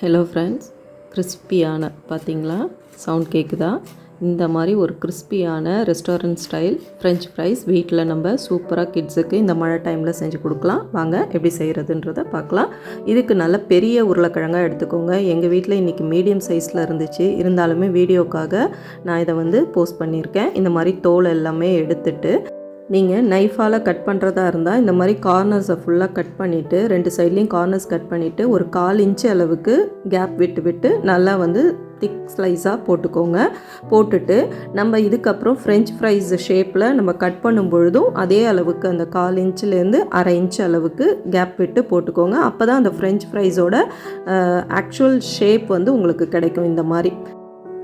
Hello friends கிறிஸ்பியான பார்த்தீங்களா sound கேட்குதா இந்த மாதிரி ஒரு கிறிஸ்பியான ரெஸ்டாரண்ட் ஸ்டைல் ஃப்ரெஞ்ச் ஃப்ரைஸ் வீட்டில் நம்ம சூப்பராக கிட்ஸுக்கு இந்த மழை டைமில் செஞ்சு கொடுக்கலாம். வாங்க எப்படி செய்கிறதுன்றத பார்க்கலாம். இதுக்கு நல்ல பெரிய உருளைக்கிழங்காக எடுத்துக்கோங்க. எங்கள் வீட்டில் இன்றைக்கி மீடியம் சைஸில் இருந்துச்சு. இருந்தாலுமே வீடியோக்காக நான் இதை வந்து போஸ்ட் பண்ணியிருக்கேன். இந்த மாதிரி தோல் எல்லாமே எடுத்துட்டு நீங்கள் நைஃபால் கட் பண்ணுறதா இருந்தால் இந்த மாதிரி கார்னர்ஸை ஃபுல்லாக கட் பண்ணிவிட்டு ரெண்டு சைட்லேயும் கார்னர்ஸ் கட் பண்ணிவிட்டு ஒரு கால் இன்ச்சு அளவுக்கு கேப் விட்டு விட்டு நல்லா வந்து திக் ஸ்லைஸாக போட்டுக்கோங்க. போட்டுட்டு நம்ம இதுக்கப்புறம் ஃப்ரெஞ்ச் ஃப்ரைஸ் ஷேப்பில் நம்ம கட் பண்ணும் பொழுதும் அதே அளவுக்கு அந்த கால் இன்ச்சிலேருந்து அரை இன்ச் அளவுக்கு கேப் விட்டு போட்டுக்கோங்க. அப்போ தான் அந்த ஃப்ரெஞ்ச் ஃப்ரைஸோட ஆக்சுவல் ஷேப் வந்து உங்களுக்கு கிடைக்கும் இந்த மாதிரி.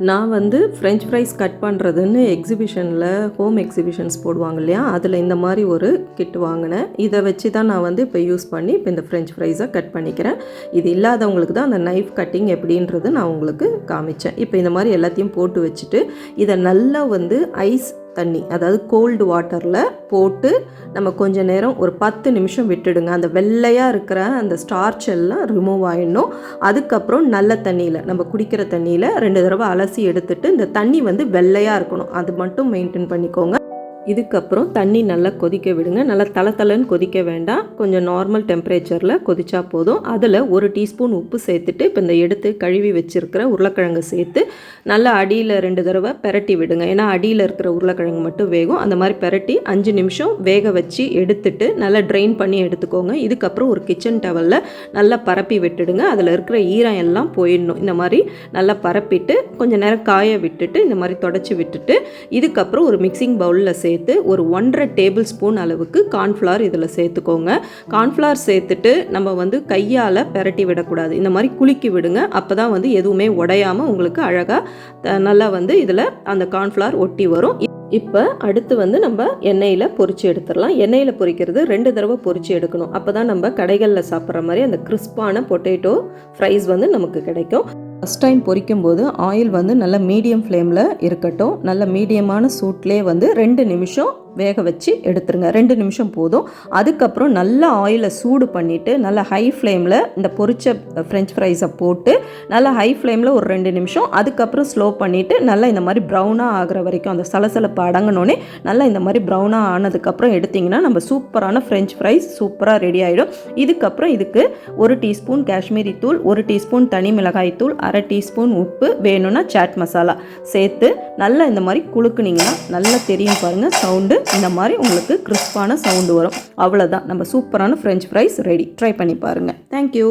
நான் வந்து ஃப்ரெஞ்ச் ஃப்ரைஸ் கட் பண்ணுறதுன்னு எக்ஸிபிஷனில் ஹோம் எக்ஸிபிஷன்ஸ் போடுவாங்க இல்லையா? அதில் இந்த மாதிரி ஒரு கிட் வாங்கினேன். இதை வச்சு தான் நான் வந்து இப்போ யூஸ் பண்ணி இப்போ இந்த ஃப்ரெஞ்ச் ஃப்ரைஸை கட் பண்ணிக்கிறேன். இது இல்லாதவங்களுக்கு தான் அந்த நைஃப் கட்டிங் எப்படின்றது நான் உங்களுக்கு காமிச்சேன். இப்போ இந்த மாதிரி எல்லாத்தையும் போட்டு வச்சுட்டு இதை நல்லா வந்து ஐஸ் தண்ணி அதாவது கோல்டு வாட்டரில் போட்டு நம்ம கொஞ்ச நேரம் ஒரு பத்து நிமிஷம் விட்டுடுங்க. அந்த வெள்ளையாக இருக்கிற அந்த ஸ்டார்ச் எல்லாம் ரிமூவ் ஆகிடணும் அதுக்கப்புறம் நல்ல தண்ணியில் நம்ம குடிக்கிற தண்ணியில் ரெண்டு தடவை அலசி எடுத்துட்டு இந்த தண்ணி வந்து வெள்ளையாக இருக்கணும். அது மட்டும் மெயின்டைன் பண்ணிக்கோங்க. இதுக்கப்புறம் தண்ணி நல்லா கொதிக்க விடுங்க. நல்லா தலை தலைன்னு கொதிக்க வேண்டாம். கொஞ்சம் நார்மல் டெம்பரேச்சரில் கொதிச்சா போதும். அதில் ஒரு டீஸ்பூன் உப்பு சேர்த்துட்டு இப்போ இந்த எடுத்து கழுவி வச்சுருக்கிற உருளைக்கிழங்கு சேர்த்து நல்லா அடியில் ரெண்டு தடவை பெரட்டி விடுங்க. ஏன்னா அடியில் இருக்கிற உருளைக்கிழங்கு மட்டும் வேகும். அந்த மாதிரி பெரட்டி அஞ்சு நிமிஷம் வேக வச்சு எடுத்துட்டு நல்லா ட்ரெயின் பண்ணி எடுத்துக்கோங்க. இதுக்கப்புறம் ஒரு கிச்சன் டவலில் நல்லா பரப்பி விட்டுடுங்க. அதில் இருக்கிற ஈரம் எல்லாம் போயிடணும். இந்த மாதிரி நல்லா பரப்பிட்டு கொஞ்சம் நேரம் காய விட்டுட்டு இந்த மாதிரி தொடச்சி விட்டுட்டு இதுக்கப்புறம் ஒரு மிக்சிங் பவுலில் சேர்த்து சேர்த்து ஒரு ஒன்றரை டேபிள் ஸ்பூன் அளவுக்கு கார்ன்ஃப்ளவர் இதில் சேர்த்துக்கோங்க. கார்ன்ஃப்ளவர் சேர்த்துட்டு நம்ம வந்து கையால் பெரட்டி விடக்கூடாது. இந்த மாதிரி குலுக்கி விடுங்க. அப்போ தான் வந்து எதுவுமே உடையாமல் உங்களுக்கு அழகாக நல்லா வந்து இதில் அந்த கார்ன்ஃப்ளவர் ஒட்டி வரும். இப்போ அடுத்து வந்து நம்ம எண்ணெயில் பொறிச்சு எடுத்துடலாம். எண்ணெயில் பொரிக்கிறது ரெண்டு தடவை பொறிச்சு எடுக்கணும். அப்போ தான் நம்ம கடைகளில் சாப்பிட்ற மாதிரி அந்த கிறிஸ்பான பொட்டேட்டோ ஃப்ரைஸ் வந்து நமக்கு கிடைக்கும். ஃபஸ்ட் டைம் பொரிக்கும் போது ஆயில் வந்து நல்ல மீடியம் ஃப்ளேமில் இருக்கட்டும். நல்ல மீடியமான சூட்லேயே வந்து ரெண்டு நிமிஷம் வேக வச்சு எடுத்துருங்க. ரெண்டு நிமிஷம் போதும். அதுக்கப்புறம் நல்லா ஆயிலை சூடு பண்ணிவிட்டு நல்லா ஹை ஃப்ளேமில் இந்த பொரிச்ச ஃப்ரெஞ்ச் ஃப்ரைஸை போட்டு நல்லா ஹை ஃப்ளேமில் ஒரு ரெண்டு நிமிஷம். அதுக்கப்புறம் ஸ்லோ பண்ணிவிட்டு நல்லா இந்த மாதிரி ப்ரௌனாக ஆகிற வரைக்கும் அந்த சலசலப்பு அடங்கினோடனே நல்லா இந்த மாதிரி ப்ரௌனாக ஆனதுக்கப்புறம் எடுத்திங்கன்னா நம்ம சூப்பரான ஃப்ரெஞ்ச் ஃப்ரைஸ் சூப்பராக ரெடி ஆகிடும் இதுக்கப்புறம் இதுக்கு ஒரு டீஸ்பூன் காஷ்மீரி தூள் ஒரு டீஸ்பூன் தனி மிளகாய் தூள் அரை டீஸ்பூன் உப்பு வேணும்னா சாட் மசாலா சேர்த்து நல்லா இந்த மாதிரி குழுக்குனிங்கன்னா நல்லா தெரியும் பாருங்கள் சவுண்டு இந்த மாதிரி உங்களுக்கு கிறிஸ்பான சவுண்டு வரும். அவ்வளோதான் நம்ம சூப்பரான ஃப்ரெஞ்ச் ஃப்ரைஸ் ரெடி ட்ரை பண்ணி பாருங்கள் தேங்க்யூ